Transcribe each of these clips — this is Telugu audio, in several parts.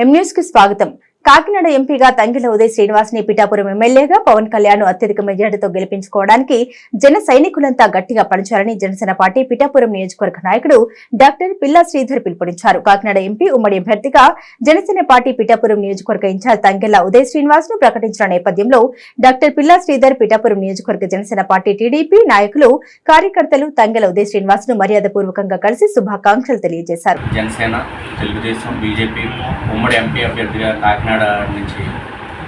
ఎం కి స్వాగతం. కాకినాడ ఎంపీగా తంగిల ఉదయ్ శ్రీనివాస్ని పిఠాపురం ఎమ్మెల్యేగా పవన్ కళ్యాణ్ అత్యధిక మెజార్టీతో గెలిపించుకోవడానికి జన సైనికులంతా గట్టిగా పనిచారని జనసేన పార్టీ పిఠాపురం నియోజకవర్గ నాయకుడు డాక్టర్ పిల్లా శ్రీధర్ పిలుపునిచ్చారు. కాకినాడ ఎంపీ ఉమ్మడి అభ్యర్థిగా జనసేన పార్టీ పిఠాపురం నియోజకవర్గ ఇన్ఛార్జ్ తంగిల ఉదయ్ శ్రీనివాస్ను ప్రకటించిన నేపథ్యంలో డాక్టర్ పిల్లా శ్రీధర్ పిఠాపురం నియోజకవర్గ జనసేన పార్టీ టీడీపీ నాయకులు కార్యకర్తలు తంగిల ఉదయ్ శ్రీనివాస్ను మర్యాదపూర్వకంగా కలిసి శుభాకాంక్షలు తెలియజేశారు. జనసేన తెలుగుదేశం బీజేపీ ఉమ్మడి ఎంపీ అభ్యర్థిగా కాకినాడ నుంచి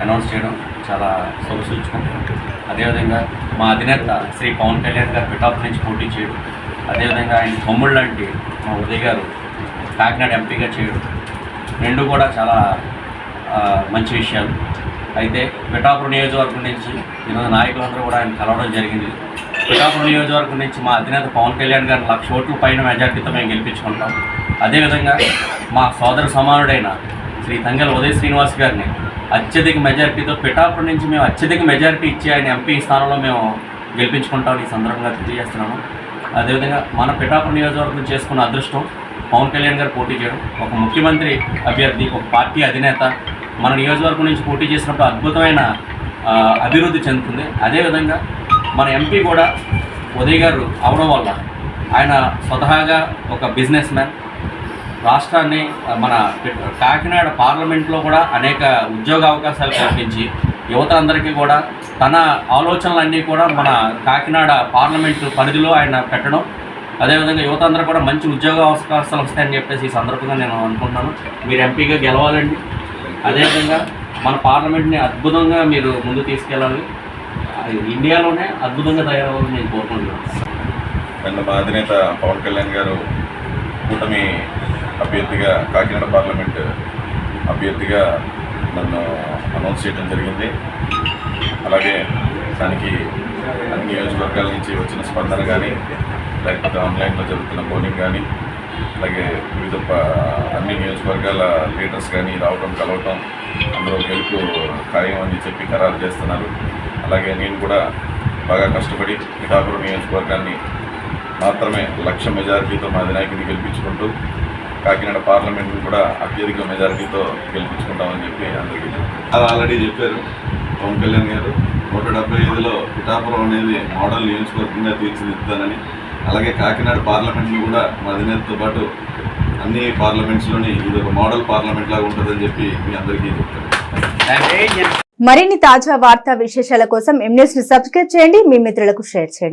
అనౌన్స్ చేయడం చాలా శుభసూచకం అదేవిధంగా మా అధినేత శ్రీ పవన్ కళ్యాణ్ గారు పిటాప్ నుంచి పోటీ చేయడం అదేవిధంగా ఆయన తమ్ముళ్ళు లాంటి మా ఉదయ్ గారు కాకినాడ ఎంపీగా చేయడం రెండు కూడా చాలా మంచి విషయాలు. అయితే పిఠాపురం నియోజకవర్గం నుంచి ఈరోజు నాయకులందరూ కూడా ఆయన కలవడం జరిగింది. పిఠాపురం నియోజకవర్గం నుంచి మా అధినేత పవన్ కళ్యాణ్ గారిని లక్ష ఓట్ల పైన మెజార్టీతో మేము గెలిపించుకుంటాం. అదేవిధంగా మా సోదర సమానుడైన శ్రీ తంగల ఉదయ శ్రీనివాస్ గారిని. అత్యధిక మెజారిటీతో పిఠాపురం నుంచి మేము అత్యధిక మెజారిటీ ఇచ్చి ఆయన ఎంపీ స్థానంలో మేము గెలిపించుకుంటాం ఈ సందర్భంగా తెలియజేస్తున్నాము. అదేవిధంగా మన పిఠాపురం నియోజకవర్గం చేసుకున్న అదృష్టం పవన్ కళ్యాణ్ గారు పోటీ చేయడం. ఒక ముఖ్యమంత్రి అభ్యర్థి ఒక పార్టీ అధినేత మన నియోజకవర్గం నుంచి పోటీ చేసినప్పుడు అద్భుతమైన అభివృద్ధి చెందుతుంది. అదేవిధంగా మన ఎంపీ కూడా ఉదయ్ గారు అవడం వల్ల ఆయన స్వతహాగా ఒక బిజినెస్ మ్యాన్ రాష్ట్రాన్ని మన కాకినాడ పార్లమెంట్లో కూడా అనేక ఉద్యోగ అవకాశాలు కల్పించి యువత అందరికీ కూడా తన ఆలోచనలన్నీ కూడా మన కాకినాడ పార్లమెంటు పరిధిలో ఆయన పెట్టడం. అదేవిధంగా యువత అందరూ కూడా మంచి ఉద్యోగ అవకాశాలు వస్తాయని చెప్పేసి ఈ సందర్భంగా నేను అనుకుంటున్నాను. మీరు ఎంపీగా గెలవాలండి. అదేవిధంగా మన పార్లమెంట్ని అద్భుతంగా మీరు ముందు తీసుకెళ్ళాలి. అది ఇండియాలోనే అద్భుతంగా తయారవ్వాలని నేను కోరుకుంటున్నాను. అధినేత పవన్ కళ్యాణ్ గారు కూటమి అభ్యర్థిగా కాకినాడ పార్లమెంట్ అభ్యర్థిగా నన్ను అనౌన్స్ చేయడం జరిగింది. అలాగే దానికి అన్ని నియోజకవర్గాల నుంచి వచ్చిన స్పందన కానీ లేకపోతే ఆన్లైన్లో జరుగుతున్న పోలింగ్ కానీ అలాగే వివిధ అన్ని నియోజకవర్గాల లీడర్స్ కానీ రావడం కలవటం అందరూ గెలుపు ఖాయం అని చెప్పి ఖరారు చేస్తున్నారు. అలాగే నేను కూడా బాగా కష్టపడి పిఠాపురం నియోజకవర్గాన్ని మాత్రమే లక్ష మెజారిటీతో మా వినాయకుడిని గెలిపించుకుంటూ కాకినాడ పార్లమెంట్ని కూడా అత్యధిక మెజారిటీతో గెలిపించుకుంటామని చెప్పి అందరికీ అది ఆల్రెడీ చెప్పారు పవన్ కళ్యాణ్ గారు. నూట డెబ్బై ఐదులో పిఠాపురం అనేది మోడల్ నియోజకవర్గంగా తీర్చిదిద్దుతానని అలాగే కాకినాడ పార్లమెంట్ని కూడా మా అధినేతతో పాటు అన్ని పార్లమెంట్స్లోని ఇది ఒక మోడల్ పార్లమెంట్ లాగా ఉంటుందని చెప్పి మీ అందరికీ చెప్తాను మరిన్ని తాజా వార్తా విశేషాల కోసం ఎం న్యూస్ని సబ్స్క్రైబ్ చేయండి మీ మిత్రులకు షేర్ చేయండి.